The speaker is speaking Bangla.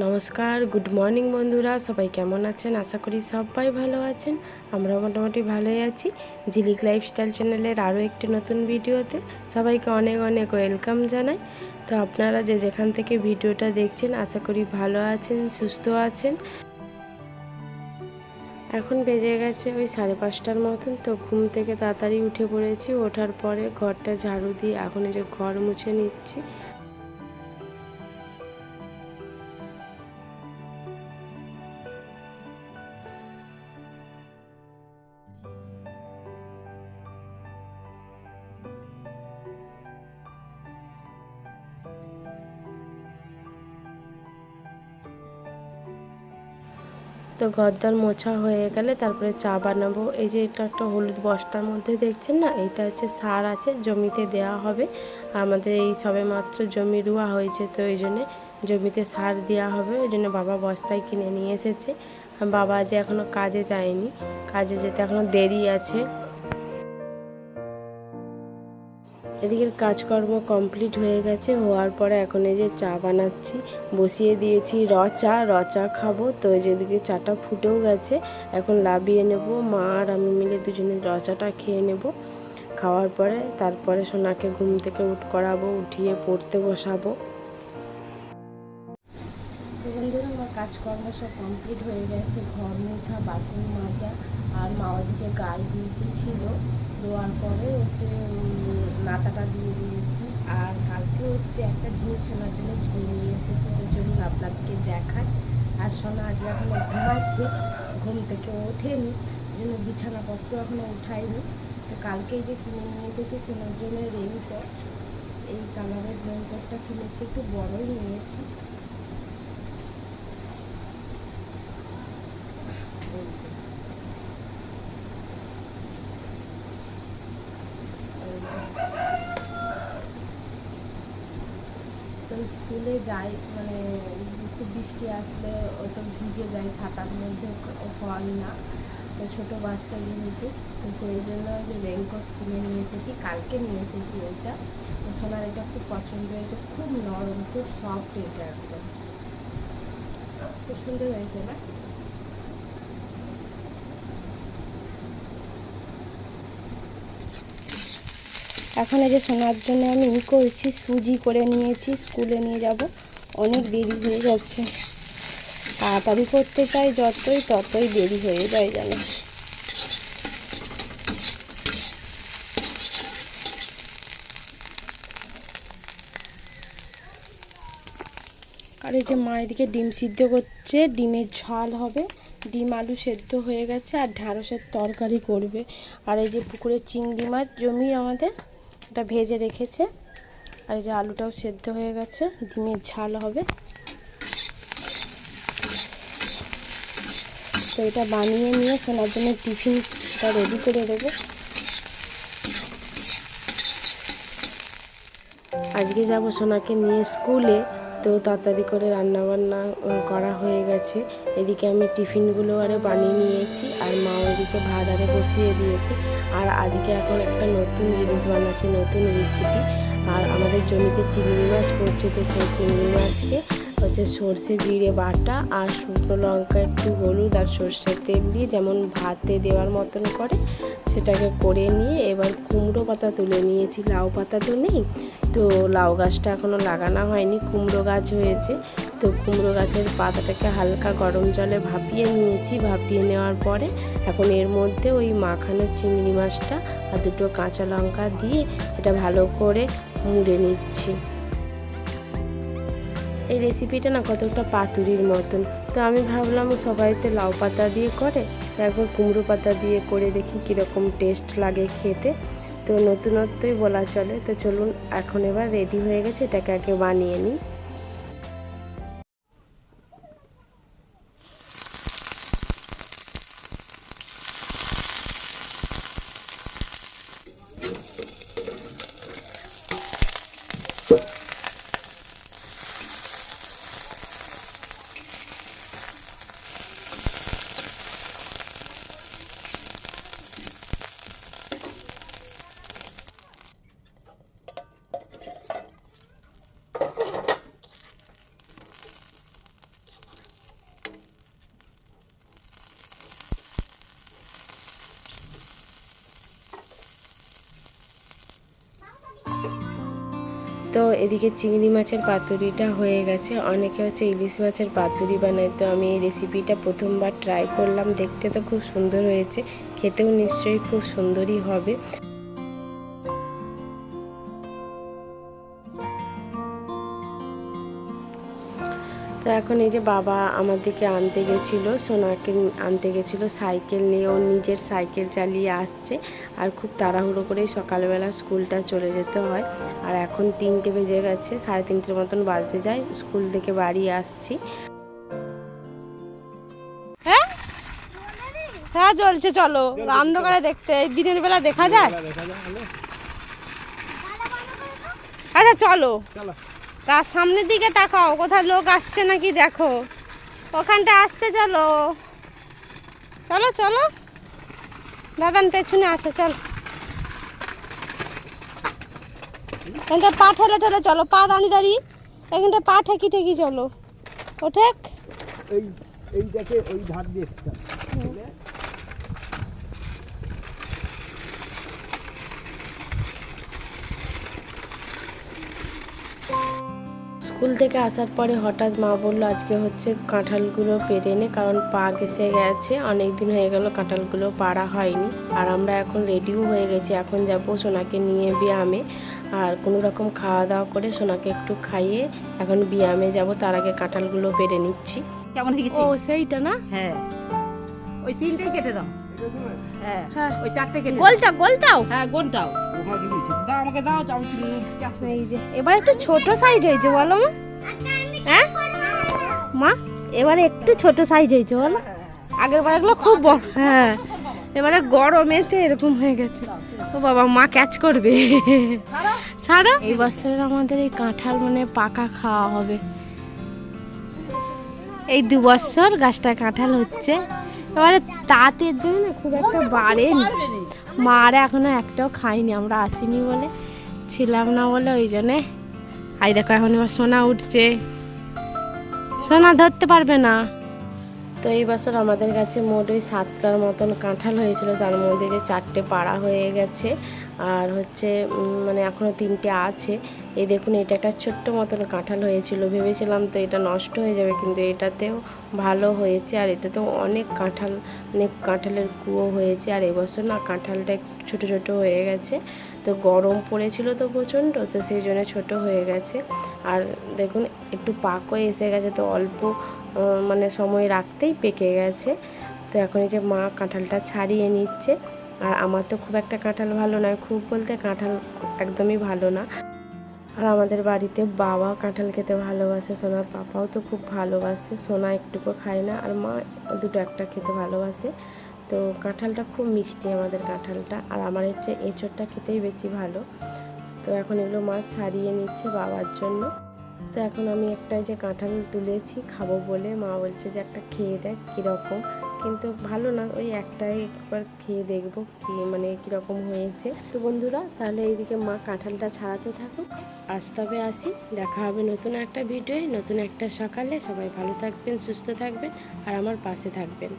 নমস্কার গুড মর্নিং বন্ধুরা, সবাই কেমন আছেন? আশা করি সবাই ভালো আছেন। আমরা মোটামুটি ভালোই আছি। ঝিলিক লাইফস্টাইল চ্যানেলের আরও একটি নতুন ভিডিওতে সবাইকে অনেক অনেক ওয়েলকাম জানাই। তো আপনারা যে যেখান থেকে ভিডিওটা দেখছেন, আশা করি ভালো আছেন, সুস্থ আছেন। এখন বেজে গেছে ওই সাড়ে পাঁচটার মতন, তো ঘুম থেকে তাড়াতাড়ি উঠে পড়েছি। ওঠার পরে ঘরটা ঝাড়ু দিয়ে এখন এই যে ঘর মুছে নিচ্ছি। তো ঘরদার মোছা হয়ে গেলে তারপরে চা বানাবো। এই যে এটা একটা হলুদ বস্তার মধ্যে দেখছেন না? এটা হচ্ছে সার আছে, জমিতে দেওয়া হবে। আমাদের এই সবে মাত্র জমি রুয়া হয়েছে তো এই জন্যে জমিতে সার দেওয়া হবে। ওই জন্য বাবা বস্তায় কিনে নিয়ে এসেছে। বাবা যে এখনও কাজে যায়নি। কাজে যেতে এখনও দেরি আছে। এদিকের কাজকর্ম কমপ্লিট হয়ে গেছে। হওয়ার পরে এখন এই যে চা বানাচ্ছি, বসিয়ে দিয়েছি র চা র চা খাব তো যেদিকে চাটা ফুটেও গেছে, এখন লাভিয়ে নেব। মা আর আমি মিলে দুজনে র চাটা খেয়ে নেব। খাওয়ার পরে তারপরে সোনাকে ঘুম থেকে উঠ করাবো, উঠিয়ে পড়তে বসাবো। কাজকর্ম সব কমপ্লিট হয়ে গেছে, ঘর মোছা, বাসন মাজা, আর মা ওদিকে গায়ে দিতে ছিল। দেওয়ার পরে হচ্ছে নাতাটা দিয়ে দিয়েছি। আর কালকে হচ্ছে একটা জিনিস শোনার জন্য কিনে নিয়ে এসেছে ওই জন্য আপনাদেরকে দেখায় আর সোনা আজকে এখনও ঘুমাচ্ছে, ঘুম থেকে ওঠেনি জন্য বিছানাপত্র এখনও উঠাইনি। তো কালকেই যে কিনে নিয়ে এসেছি, সোনার জন্য রেইনকোট এই কালারের রেইনকোটটা কিনেছি, একটু বড়ই নিয়েছি এই যে। এই যে। তো স্কুলে যাই মানে খুব বৃষ্টি আসলে তো ভিজে যায়, ছাতার মধ্যে হয় না। তো ছোটো বাচ্চা যেহেতু, তো সেই জন্য যে রেনকোট কিনে নিয়ে এসেছি, কালকে নিয়ে এসেছি এটা সোনার এটা খুব পছন্দ হয়েছে, খুব নরম, খুব সফট এটা একদম। খুব সুন্দর হয়েছে না? এখন এই যে শোনার জন্য আমি ই করছি, সুজি করে নিয়েছি, স্কুলে নিয়ে যাব। অনেক দেরি হয়ে যাচ্ছে। তাড়াতাড়ি করতে চাই, যতই ততই দেরি হয়ে যায় যেন। আর এই যে মা এদিকে ডিম সিদ্ধ করছে, ডিমের ঝাল হবে। ডিম আলু সেদ্ধ হয়ে গেছে, আর ঢ্যাঁড়সের তরকারি করবে। আর এই যে পুকুরে চিংড়ি মাছ জমি আমাদের এটা ভেজে রেখেছে। আর এই যে আলুটাও সেদ্ধ হয়ে গেছে, ডিমের ঝাল হবে। তো এটা বানিয়ে নিয়ে সোনার জন্য টিফিনটা রেডি করে দেবো। আজকে যাব সোনাকে নিয়ে স্কুলে। তো তাড়াতাড়ি করে রান্না বান্না করা হয়ে গেছে। এদিকে আমি টিফিনগুলো আরে বানিয়ে নিয়েছি, আর মা ওদিকে ভাত আরে বসিয়ে দিয়েছে। আর আজকে এখন একটা নতুন জিনিস বানাচ্ছি, নতুন রেসিপি আর আমাদের জমিতে চিংড়ি মাছ পড়ছে, তো সেই চিংড়ি মাছকে হচ্ছে সর্ষে, জিরে বাটা আর শুকনো লঙ্কা, একটু হলুদ আর সর্ষের তেল দিয়ে যেমন ভাতে দেওয়ার মতন করে সেটাকে করে নিয়ে এবার কুমড়ো পাতা তুলে নিয়েছি। লাউ পাতা তো নেই, তো লাউ গাছটা এখনও লাগানো হয়নি, কুমড়ো গাছ হয়েছে। তো কুমড়ো গাছের পাতাটাকে হালকা গরম জলে ভাপিয়ে নিয়েছি। ভাপিয়ে নেওয়ার পরে এখন এর মধ্যে ওই মাখানো চিংড়ি মাছটা আর দুটো কাঁচা লঙ্কা দিয়ে এটা ভালো করে মুড়ে নিচ্ছি। এই রেসিপিটা না কতটা পাতুরির মতন। তো আমি ভাবলাম সবাইতে লাউ পাতা দিয়ে করে একবার কুমড়ো পাতা দিয়ে করে দেখি কীরকম টেস্ট লাগে খেতে। তো নতুনত্বই বলা চলে। তো চলুন, এখন এবার রেডি হয়ে গেছে, এটাকে আগে বানিয়ে নিই। তো এদিকে চিংড়ি মাছের পাতুরিটা হয়ে গেছে। অনেকে হচ্ছে ইলিশ মাছের পাতুরি বানায়। তো আমি এই রেসিপিটা প্রথমবার ট্রাই করলাম। দেখতে তো খুব সুন্দর হয়েছে। খেতেও নিশ্চয়ই খুব সুন্দরই হবে। এখন এই যে বাবা আমার দিকে আনতে গেছিল সোনাকে আনতে গেছিল সাইকেল নিয়ে ও নিজের সাইকেল চালিয়ে আসছে আর খুব তাড়াহুড়ো করেই সকালবেলা স্কুলটা চলে যেতে হয়। আর এখন তিনটে বেজে গেছে সাড়ে তিনটের মতন বাজতে যায় স্কুল থেকে বাড়ি আসছি। হ্যাঁ? হ্যাঁ চলছে চলো। অন্ধকারে দেখতে এই দিনের বেলা দেখা যায়? আচ্ছা চলো। তার সামনের দিকে তাকাও কোথায় লোক আসছে নাকি দেখো। ওখানটা আসতে চলো। চলো চলো। দাদান পেছনে আছে, চলো। এখানটা পা ঠেলে ঠেলে চলো, পা দাঁড়িয়ে দাঁড়িয়ে। এখানটা পা ঠেকি ঠেকি চলো। ওঠেক এই এইটাকে ওই ধার দিয়ে স্কুল থেকে আসার পরে হঠাৎ মা বলল আজকে হচ্ছে কাঁঠালগুলো পেরে নে কারণ পা ঘেসে গেছে অনেক দিন হয়ে গেল কাঁঠালগুলো পাড়া হয়নি। আর আমরা এখন রেডিও হয়ে গেছি এখন যাব সোনাকে নিয়ে ব্যায়ামে। আর কোনো রকম খাওয়া দাওয়া করে সোনাকে একটু খাইয়ে এখন ব্যায়ামে যাব তার আগে কাঁঠালগুলো পেরে নিচ্ছি। কেমন হয়ে গেছে ও সেইটা না? হ্যাঁ। ওই তিনটেই কেটে দাও। হ্যাঁ হ্যাঁ ওই চারটে কেটে গোলটা গোলটাও? হ্যাঁ গোলটাও। ওখানে দিয়েছি দাও আমাকে দাও আমি এই যে এবার একটু ছোট সাইজ হয়েছে বলো মা। হ্যাঁ? মা এবারে একটু ছোট সাইজ হয়েছে বলো। আগের বার এগুলো খুব বড়। হ্যাঁ এবারে গরমেতে এরকম হয়ে গেছে। ও বাবা মা ক্যাচ করবে। ছাড়ো। এই বছর আমাদের এই কাঁঠাল মানে পাকা খাওয়া হবে। এই দু বছর গাছটা কাঁঠাল হচ্ছে। এবারে তাঁতের জন্য না খুব একটা বাড়েনি। মারা এখনও একটাও খাইনি আমরা আসিনি বলে। ছিলাম না বলে ওই জন্যে। আই দেখো এখন এবার সোনা উঠছে। সোনা ধরতে পারবে না। তো এই বছর আমাদের কাছে মোট ওই সাতটার মতন কাঁঠাল হয়েছিল তার মধ্যে যে চারটে পাড়া হয়ে গেছে। আর হচ্ছে মানে এখনও তিনটে আছে। এই দেখুন, এটা একটা ছোট্ট মতন কাঁঠাল হয়েছিল। ভেবেছিলাম তো এটা নষ্ট হয়ে যাবে, কিন্তু এটাতেও ভালো হয়েছে। আর এটাতেও অনেক কাঁঠাল, অনেক কাঁঠালের কুয়ো হয়েছে। আর এবছর না কাঁঠালটা ছোটো ছোটো হয়ে গেছে। তো গরম পড়েছিল তো প্রচণ্ড, তো সেই জন্য ছোটো হয়ে গেছে। আর দেখুন, একটু পাকও এসে গেছে, তো অল্প মানে সময় রাখতেই পেকে গেছে। তো এখন এই যে মা কাঁঠালটা ছাড়িয়ে নিচ্ছে। আর আমার তো খুব একটা কাঁঠাল ভালো নয়, খুব বলতে কাঁঠাল একদমই ভালো না। আর আমাদের বাড়িতে বাবা কাঁঠাল খেতে ভালোবাসে, সোনার পাপাও তো খুব ভালোবাসে, সোনা একটুকু খায় না, আর মা দুটো একটা খেতে ভালোবাসে। তো কাঁঠালটা খুব মিষ্টি আমাদের কাঁঠালটা, আর আমার হচ্ছে এঁচোড়টা খেতেই বেশি ভালো। তো এখন এগুলো মা ছাড়িয়ে নিচ্ছে বাবার জন্য। তো এখন আমি একটা যে কাঁঠাল তুলেছি, খাব বলে মা বলছে যে একটা খেয়ে দেখ কীরকম। কিন্তু ভালো না, ওই একটাই একবার খেয়ে দেখব কি মানে কীরকম হয়েছে। তো বন্ধুরা, তাহলে এইদিকে মা কাঁঠালটা ছাড়াতে থাকুক। আজ তবে আসি, দেখা হবে নতুন একটা ভিডিওয়ে, নতুন একটা সকালে। সবাই ভালো থাকবেন, সুস্থ থাকবেন, আর আমার পাশে থাকবেন।